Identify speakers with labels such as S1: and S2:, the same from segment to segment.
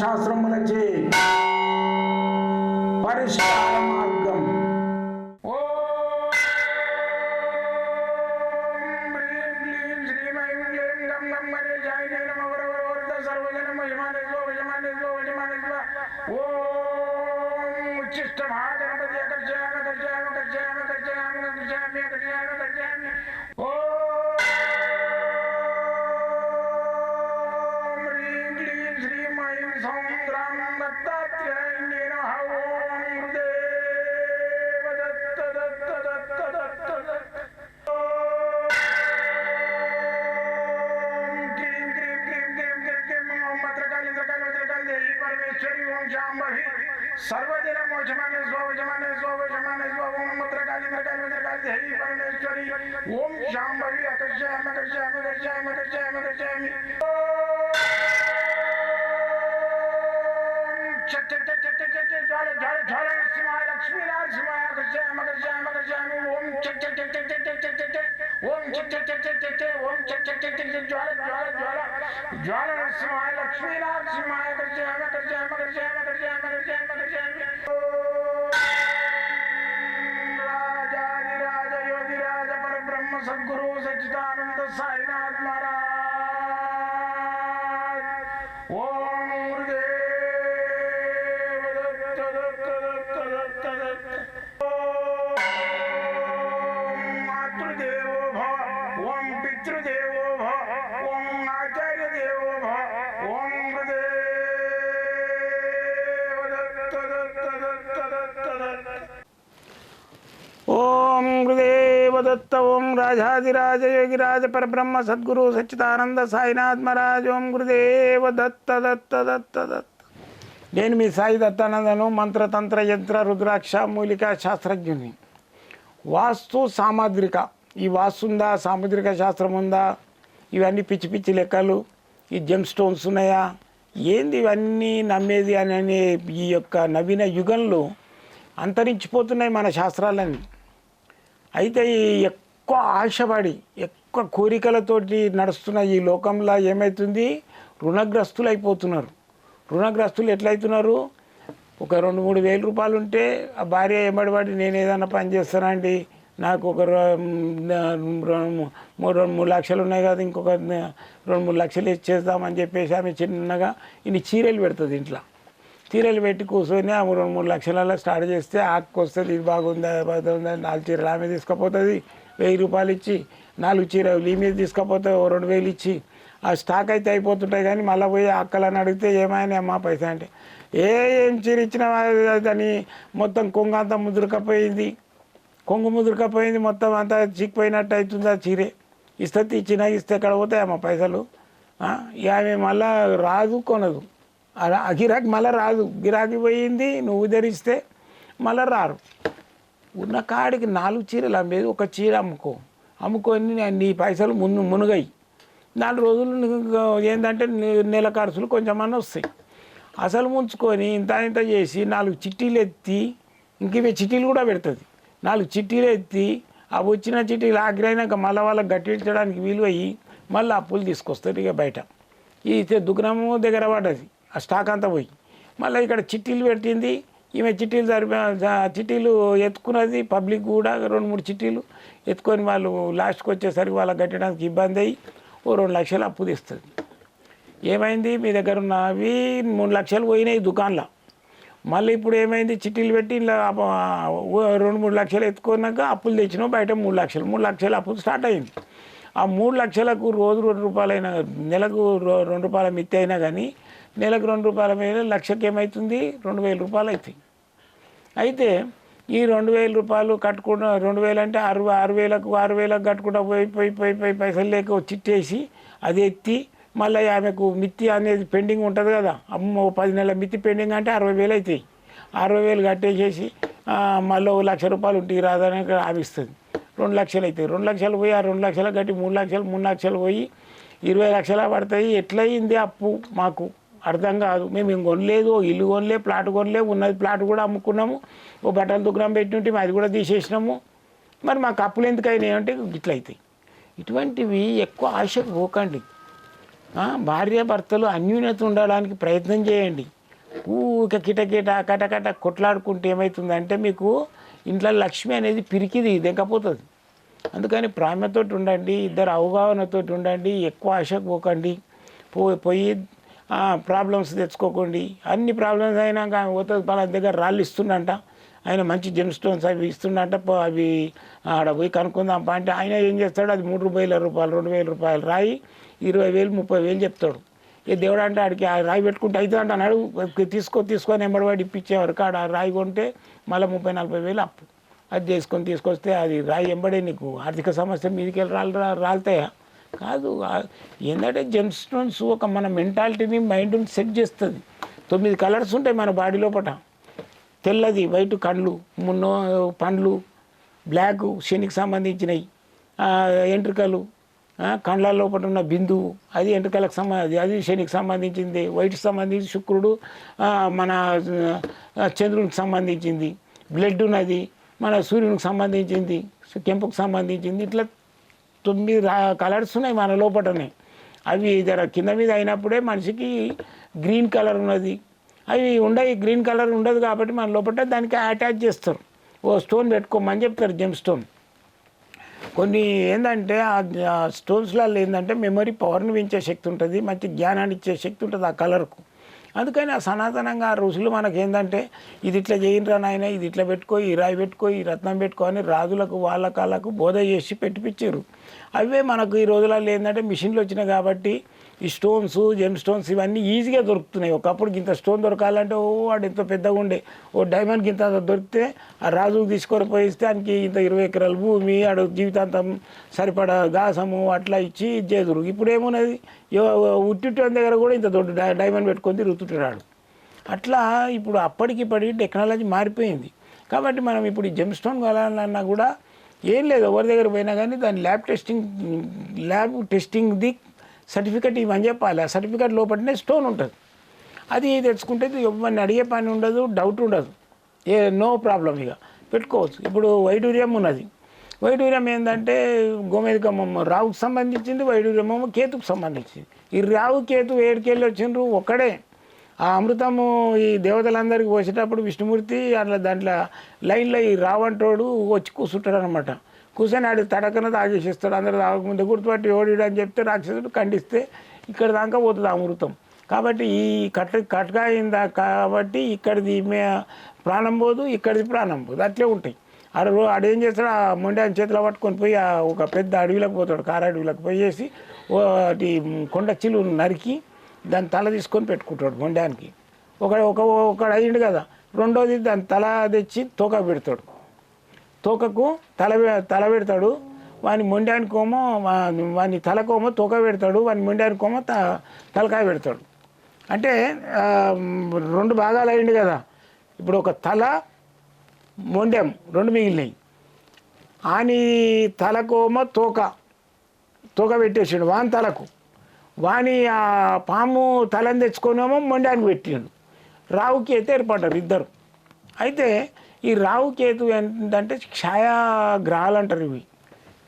S1: शास्त्रम रचे। परिष्कार मार्गम। Oh! దిగ్జాంబి సర్వదిన మోజమానే స్వామి జమానే స్వామి జమానే స్వామి ఓం మంత్ర కాళి మంత్ర కాళి మంత్ర కాళి హై పరమేశ్వరి ఓం శాంభవి అకర్షయామి అకర్షయామి అకర్షయామి అకర్షయామి అకర్షయామి जल जल जल लक्ष्मी लाल जय मगर जय मगर जय ओम चक चक चक चक चक चक चक ओम चक चक चक चक चक ओम चक चक चक चक चक लक्ष्मी लाल जय मगर जय मगर जय मगर जय मगर जय मगर जय राजा राजा योगी राजा पर ब्रह्म सदगुरु सचिदानंद साईनाथ महाराज దత్త ఓం రాజాదిరాజ యోగిరాజ పరబ్రహ్మ సద్గురు సచ్చిదానంద సాయినాథ్ మహారాజ్ ఓం గురుదేవ దత్త దత్త దత్త దత్త నేను మీ సాయి దత్తానందను మంత్రతంత్ర యంత్ర రుద్రాక్ష మూలిక శాస్త్రజ్ఞుని. వాస్తు సామాద్రిక. ఈ వాస్తు ఉందా సాముద్రిక శాస్త్రం ఉందా? ఇవన్నీ పిచ్చి పిచ్చి లెక్కలు. ఈ జెమ్ స్టోన్స్ ఉన్నాయా? ఏంది ఇవన్నీ నమ్మేది అని అనే ఈ యొక్క నవీన యుగంలో అంతరించిపోతున్నాయి మన శాస్త్రాలన్నీ. అయితే ఎక్కువ ఆశపడి ఎక్కువ కోరికలతోటి నడుస్తున్న ఈ లోకంలో ఏమవుతుంది రుణగ్రస్తులు అయిపోతున్నారు రుణగ్రస్తులు ఎట్లయితున్నారు ఒక రెండు మూడు వేల రూపాయలు ఉంటే ఆ భార్య ఏమడిపడి నేను ఏదైనా పని చేస్తానండి నాకు ఒక రెండు మూడు లక్షలు ఉన్నాయి కదా ఇంకొక రెండు మూడు లక్షలు ఇచ్చేద్దామని చెప్పేసి ఆమె చిన్నగా ఇన్ని చీరలు పెడుతుంది ఇంట్లో. చీరలు పెట్టి కూర్చొని ఆ రెండు మూడు లక్షలలో స్టార్ట్ చేస్తే ఆకు వస్తుంది ఇది బాగుందా బాగుందా నాలుగు చీరలు ఆమె తీసుకుపోతుంది వెయ్యి రూపాయలు ఇచ్చి నాలుగు చీరలు ఈ మీద తీసుకుపోతే ఓ రెండు వేలు ఇచ్చి ఆ స్టాక్ అయితే అయిపోతుంటాయి కానీ మళ్ళీ పోయి అక్కలని అడిగితే ఏమైనా అమ్మా పైసా అంటే ఏ ఏం చీర ఇచ్చినా దాన్ని మొత్తం కొంగ అంతా ముదురుకపోయింది కొంగు ముదురుకపోయింది మొత్తం అంతా చిక్కిపోయినట్టు అవుతుంది ఆ చీరే ఇస్తే ఇచ్చినా ఇస్తే ఎక్కడ అమ్మ పైసలు? ఇక ఆమె మళ్ళా రాదు కొనదు. అలా గిరాకీ మళ్ళీ రాదు. గిరాకీ పోయింది నువ్వు ధరిస్తే మళ్ళీ రారు. ఉన్న కాడికి నాలుగు చీరలు అమ్మేది ఒక చీర అమ్ముకో. అమ్ముకొని నీ- పైసలు మును మునుగాయి. నాలుగు రోజులు ఏంటంటే నెల ఖర్చులు కొంచెమన్నా వస్తాయి. అసలు ముంచుకొని ఇంత ఇంత చేసి నాలుగు చిట్టీలు ఎత్తి ఇంక ఇవి చిట్టీలు కూడా పెడుతుంది. నాలుగు చిట్టీలు ఎత్తి అవి వచ్చిన చిట్టీలు ఆఖరైనాక మళ్ళీ వాళ్ళకి గట్టించడానికి వీలు అయ్యి మళ్ళీ అప్పులు తీసుకొస్తారు ఇక బయట. ఇది దుగ్నము దగ్గర పడ్డది. ఆ స్టాక్ అంతా పోయి. మళ్ళీ ఇక్కడ చిట్టీలు పెట్టింది ఈమె చిట్టీలు సరిపో చిట్టీలు ఎత్తుకున్నది పబ్లిక్ కూడా రెండు మూడు చిట్టీలు ఎత్తుకొని వాళ్ళు లాస్ట్కి వచ్చేసరికి వాళ్ళకి కట్టడానికి ఇబ్బంది అయ్యి ఓ రెండు లక్షలు అప్పు తీస్తుంది. ఏమైంది? మీ దగ్గర ఉన్నవి మూడు లక్షలు పోయినాయి దుకాణంలో. మళ్ళీ ఇప్పుడు ఏమైంది? చిట్టీలు పెట్టి రెండు మూడు లక్షలు ఎత్తుకున్నాక అప్పులు తెచ్చినావు బయట మూడు లక్షలు మూడు లక్షలు అప్పు స్టార్ట్ అయింది. ఆ మూడు లక్షలకు రోజు రెండు రూపాయలైనా నెలకు రో- రెండు రూపాయల మిత్తి అయినా కానీ నెలకు రెండు రూపాయల మీద లక్షకి ఏమవుతుంది రెండు వేల రూపాయలు అవుతాయి. అయితే ఈ రెండు వేల రూపాయలు కట్టుకున్న రెండు వేలు అంటే ఆరు ఆరు వేలకు ఆరు వేలకు కట్టుకుంటా పోయి పోయి పోయి పోయి పైసలు లేక చిట్టేసి అది ఎత్తి మళ్ళీ ఆమెకు మిత్తి అనేది పెండింగ్ ఉంటుంది కదా. అమ్మో పది నెలల మిత్తి పెండింగ్ అంటే అరవై వేలు అవుతాయి. అరవై వేలు కట్టేసేసి మళ్ళీ ఓ లక్ష రూపాయలు ఇంటికి రాదని ఆపిస్తుంది రెండు లక్షలు అవుతాయి. రెండు లక్షలు పోయి ఆ రెండు లక్షలు కట్టి మూడు లక్షలు మూడు లక్షలు పోయి ఇరవై లక్షలు పడతాయి. ఎట్లయింది అప్పు మాకు? అర్థం కాదు. మేము ఇంక కొనలేదు ఓ ఇల్లు కొనలే ప్లాట్ కొనలే ఉన్నది ప్లాట్ కూడా అమ్ముకున్నాము ఓ బట్టల దుకాణం పెట్టి అది కూడా తీసేసినాము. మరి మాకు అప్పులు ఎందుకు అయినాయి అంటే ఇట్లా అవుతాయి ఇటువంటివి ఎక్కువ ఆశకు పోకండి. ఆ, భార్య భర్తలు అన్యూన్యత ఉండడానికి ప్రయత్నం చేయండి. ఊక కిటకిట కటకట కొట్లాడుకుంటే ఏమవుతుందంటే మీకు ఇంట్లో లక్ష్మి అనేది పిరికిది దింకపోతుంది. అందుకని ప్రేమతోటి ఉండండి ఇద్దరు అవగాహనతోటి ఉండండి ఎక్కువ ఆశకు పోకండి. పో పోయి ప్రాబ్లమ్స్ తెచ్చుకోకండి. అన్ని ప్రాబ్లమ్స్ అయినాక పోతుంది పలానా దగ్గర రాళ్ళు ఇస్తుండంట ఆయన మంచి జెమ్ స్టోన్స్ అవి ఇస్తుండంట పో- అవి ఆడ పోయి కనుక్కుందాం అంటే ఆయన ఏం చేస్తాడు? అది మూడు వేల రూపాయలు రెండు వేల రూపాయలు రాయి ఇరవై వేలు ముప్పై వేలు చెప్తాడు. ఏ దేవుడు అంటే ఆడికి ఆ రాయి పెట్టుకుంటే అయితే అంటే అన్నాడు తీసుకో తీసుకొని ఎంబడివాడి ఇప్పించేవారు. కాడ రాయి కొంటే మళ్ళీ ముప్పై నలభై వేలు అప్పు. అది చేసుకొని తీసుకొస్తే అది రాయి ఎంబడే నీకు ఆర్థిక సమస్య మీదికి వెళ్ళి రాళ్ళు రాలుతాయా? కాదు ఏంటంటే జెమ్ స్టోన్స్ ఒక మన మెంటాలిటీని మైండ్ని సెట్ చేస్తుంది. తొమ్మిది కలర్స్ ఉంటాయి మన బాడీ లోపల తెల్లది వైట్ కళ్ళు మున్నో పండ్లు బ్లాక్ శనికి సంబంధించినవి ఎంట్రికలు కండ్ల లోపల ఉన్న బిందువు అది ఎంట్రికలకు సంబంధించి అది శనికి సంబంధించింది వైట్ సంబంధించి శుక్రుడు మన చంద్రునికి సంబంధించింది బ్లడ్ ఉన్నది మన సూర్యునికి సంబంధించింది కెంపుకు సంబంధించింది ఇట్లా తొమ్మిది కలర్స్ ఉన్నాయి మన లోపలనే అవి జర కింద మీద అయినప్పుడే మనిషికి గ్రీన్ కలర్ ఉన్నది. అవి ఉండవు గ్రీన్ కలర్ ఉండదు కాబట్టి మన లోపల దానికి అటాచ్ చేస్తారు. ఓ స్టోన్ పెట్టుకోమని చెప్తారు జెమ్ స్టోన్. కొన్ని ఏంటంటే ఆ స్టోన్స్లలో ఏంటంటే మెమరీ పవర్ని పెంచే శక్తి ఉంటుంది మంచి జ్ఞానాన్ని ఇచ్చే శక్తి ఉంటుంది ఆ కలర్కు. అందుకని ఆ సనాతనంగా ఆ ఋషులు మనకి ఏంటంటే ఇది ఇట్లా చేయండిరా నాయన ఇది ఇట్లా పెట్టుకో ఈ రాయి పెట్టుకో ఈ రత్నం పెట్టుకో అని రాజులకు వాళ్ళ కాళ్ళకు బోధ చేసి పెట్టిపించారు అవే మనకు ఈ రోజులలో ఏంటంటే మిషన్లు వచ్చినాయి కాబట్టి ఈ స్టోన్స్ జెమ్ స్టోన్స్ ఇవన్నీ ఈజీగా దొరుకుతున్నాయి. ఒకప్పుడు ఇంత స్టోన్ దొరకాలంటే ఓ వాడు ఇంత పెద్దగా ఉండే. ఓ డైమండ్కి ఇంత దొరికితే ఆ రాజుకు తీసుకొని పోయిస్తే ఆయనకి ఇంత ఇరవై ఎకరాల భూమి ఆడు జీవితాంతం సరిపడా గాసము అట్లా ఇచ్చి ఇది చేదురు ఇప్పుడు ఏమున్నది ఉట్టిన దగ్గర కూడా ఇంత దొడ్డు డై- డైమండ్ పెట్టుకొని తిరుగుతుంటాడు అట్లా ఇప్పుడు అప్పటికిప్పటికి టెక్నాలజీ మారిపోయింది. కాబట్టి మనం ఇప్పుడు ఈ జెమ్ స్టోన్ కొనాలన్నా కూడా ఏం లేదు. ఎవరి దగ్గర పోయినా కానీ దాని ల్యాబ్ టెస్టింగ్ ల్యాబ్ టెస్టింగ్ది సర్టిఫికెట్ ఇవని చెప్పాలి. ఆ సర్టిఫికెట్ లోపలనే స్టోన్ ఉంటుంది. అది తెచ్చుకుంటే ఎవరిని అడిగే పని ఉండదు డౌట్ ఉండదు. ఏ నో ప్రాబ్లం ఇక. పెట్టుకోవచ్చు. ఇప్పుడు వైడూర్యం ఉన్నది. వైడూర్యం ఏంటంటే గోమేధికమ్మ రావుకు సంబంధించింది వైడూర్యం కేతుకు సంబంధించింది. ఈ రావు కేతు ఏడుకెళ్ళి వచ్చిండ్రు ఒక్కడే. ఆ అమృతము ఈ దేవతలందరికీ పోసేటప్పుడు విష్ణుమూర్తి అట్లా దాంట్లో లైన్లో ఈ రావంటోడు వచ్చి కూర్చుంటాడు అనమాట కూర్చొని ఆడు తడకన తాగేసిస్తాడు. అందరు తాగకముందే గుర్తుపట్టి ఓడిడు అని చెప్తే రాక్షసుడు ఖండిస్తే ఇక్కడ దాకా పోతుంది అమృతం కాబట్టి ఈ కట్ కట్గా అయిందా కాబట్టి ఇక్కడిది మే ప్రాణం పోదు ఇక్కడిది ప్రాణం పోదు. అట్లే ఉంటాయి. ఆడు రో- ఆడు ఏం చేస్తాడు? ఆ మొండి ఆయన చేతిలో పట్టుకొని పోయి ఆ ఒక పెద్ద అడవిలోకి పోతాడు. కారు అడవిలోకి పోయేసి ఓ కొండ చిలువ నరికి దాని తల తీసుకొని పెట్టుకుంటాడు మొండానికి ఒక ఒక ఒకడు అయ్యిండు కదా. రెండోది దాని తల తెచ్చి తోక పెడతాడు. తోకకు తల తల పెడతాడు. వాని మొండానికోమో వా- వాని తలకోమో తోక పెడతాడు. వాని మొండానికోమో త తలకాయ పెడతాడు. అంటే రెండు భాగాలు అయింది కదా. ఇప్పుడు ఒక తల మొండెం రెండు మిగిలినాయి. ఆని తలకోమో తోక తోక పెట్టేసాడు వాని తలకు. వాని ఆ పాము తలని తెచ్చుకొనేమో మొండానికి పెట్టిండు. రావుకి అయితే ఏర్పడ్డారు ఇద్దరు. అయితే ఈ రావు కేతు ఏంటంటే ఛాయాగ్రహాలు అంటారు ఇవి.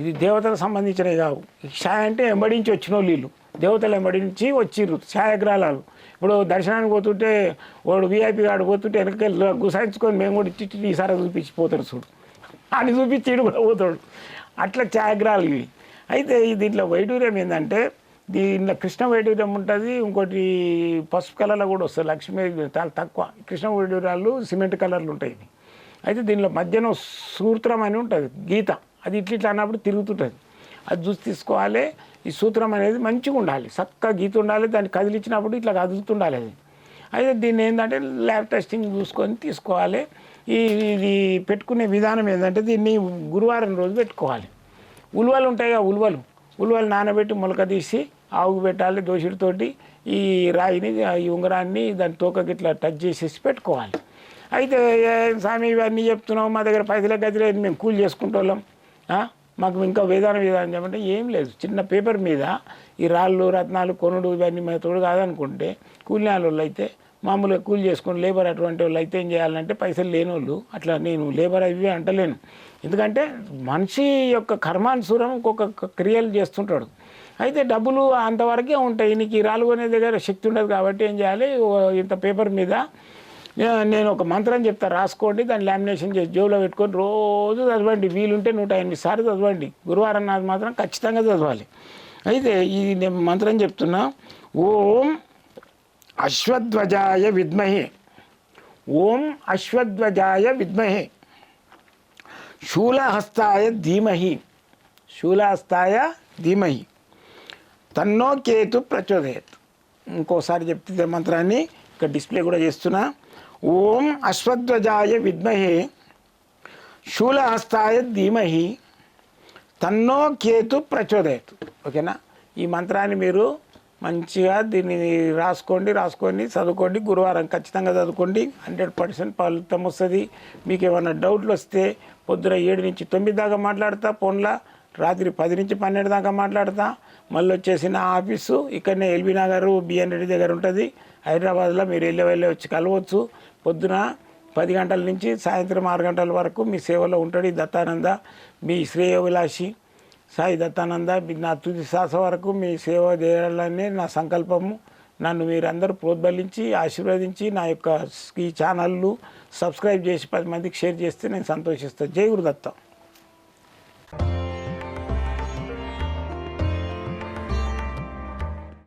S1: ఇది దేవతలకు సంబంధించినవి కావు. క్షయ అంటే ఎంబడించి వచ్చిన వీళ్ళు. దేవతలు ఎంబడించి వచ్చిర్రు ఛాయాగ్రహాలు ఇప్పుడు దర్శనానికి పోతుంటే వాడు వీఐపీ గాడు పోతుంటే వెనక గుసాయించుకొని మేము కూడా చిట్టి ఈసారి చూపించి పోతారు చూడు. అని చూపించి కూడా పోతాడు. అట్లా ఛాయాగ్రహాలు ఇవి. అయితే దీంట్లో వైడూర్యం ఏంటంటే దీంట్లో కృష్ణ వైడూర్యం ఉంటుంది ఇంకోటి పసుపు కలర్లో కూడా వస్తుంది. లక్ష్మీ చాలా తక్కువ. కృష్ణ వైడూర్యాలు సిమెంట్ కలర్లు ఉంటాయి ఇవి. అయితే దీనిలో మధ్యలో సూత్రం అని ఉంటుంది గీత. అది ఇట్లా ఇట్లా అన్నప్పుడు తిరుగుతుంటుంది. అది చూసి తీసుకోవాలి. ఈ సూత్రం అనేది మంచిగా ఉండాలి. చక్కగా గీత ఉండాలి దాన్ని కదిలిచ్చినప్పుడు ఇట్లా కదులుతుండాలి అది. అయితే దీన్ని ఏంటంటే ల్యాబ్ టెస్టింగ్ చూసుకొని తీసుకోవాలి. ఈ ఇది పెట్టుకునే విధానం ఏంటంటే దీన్ని గురువారం రోజు పెట్టుకోవాలి. ఉలువలు ఉంటాయిగా ఉలువలు. ఉలువలు నానబెట్టి మొలక తీసి ఆవుకు పెట్టాలి దోషుడితోటి ఈ రాయిని ఈ ఉంగరాన్ని దాని తోకకి ఇట్లా టచ్ చేసేసి పెట్టుకోవాలి. అయితే స్వామి ఇవన్నీ చెప్తున్నాం మా దగ్గర పైసలే గదిలేదు మేము కూల్ చేసుకుంటాం మాకు ఇంకా విధానం విధానం చెప్పంటే ఏం లేదు. చిన్న పేపర్ మీద ఈ రాళ్ళు రత్నాలు కొనుడు ఇవన్నీ మన తోడు కాదనుకుంటే కూలి వాళ్ళు అయితే మామూలుగా కూలి చేసుకుని లేబర్ అటువంటి వాళ్ళు అయితే ఏం చేయాలంటే పైసలు లేని వాళ్ళు అట్లా నేను లేబర్ అవి అంటలేను. ఎందుకంటే మనిషి యొక్క కర్మానుసూరం ఒక్కొక్క క్రియలు చేస్తుంటాడు. అయితే డబ్బులు అంతవరకే ఉంటాయి. నీకు ఈ రాళ్ళు కొనే దగ్గర శక్తి ఉండదు కాబట్టి ఏం చేయాలి? ఓ ఇంత పేపర్ మీద నేను ఒక మంత్రం చెప్తా రాసుకోండి దాన్ని లామినేషన్ చేసి జోబులో పెట్టుకొని రోజు చదవండి. వీలుంటే నూట ఎనిమిది సార్లు చదవండి. గురువారం నాది మాత్రం ఖచ్చితంగా చదవాలి. అయితే ఈ నేను మంత్రం చెప్తున్నా ఓం అశ్వధ్వజాయ విద్మహే. ఓం అశ్వధ్వజాయ విద్మహే. శూలహస్తాయ ధీమహి. శూలహస్తాయ ధీమహి. తన్నో కేతు ప్రచోదయత్. ఇంకోసారి చెప్తే మంత్రాన్ని ఇక్కడ డిస్ప్లే కూడా చేస్తున్నా. ఓం అశ్వధ్వజాయ విద్మహే శూలహస్తాయ ధీమహి తన్నో కేతు ప్రచోదయత్. ఓకేనా? ఈ మంత్రాన్ని మీరు మంచిగా దీన్ని రాసుకోండి రాసుకోండి చదువుకోండి. గురువారం ఖచ్చితంగా చదువుకోండి. హండ్రెడ్ పర్సెంట్ ఫలితం వస్తుంది. మీకు ఏమైనా డౌట్లు వస్తే పొద్దున ఏడు నుంచి తొమ్మిది దాకా మాట్లాడతా ఫోన్లో. రాత్రి పది నుంచి పన్నెండు దాకా మాట్లాడతా. మళ్ళీ వచ్చేసి నా ఆఫీసు ఇక్కడనే ఎల్బీ నగర్ బిఎన్ రెడ్డి దగ్గర ఉంటుంది. హైదరాబాద్లో మీరు వెళ్ళి వెళ్ళి వచ్చి కలవచ్చు. పొద్దున పది గంటల నుంచి సాయంత్రం ఆరు గంటల వరకు మీ సేవలో ఉంటాడు ఈ దత్తానంద మీ శ్రేయోభిలాషి. సాయి దత్తానంద మీ నా తుది శ్వాస వరకు మీ సేవ చేయాలనే నా సంకల్పము. నన్ను మీరందరూ ప్రోద్బలించి ఆశీర్వదించి నా యొక్క ఈ ఛానళ్ళు సబ్స్క్రైబ్ చేసి పది మందికి షేర్ చేస్తే నేను సంతోషిస్తాను జై గురుదత్తం.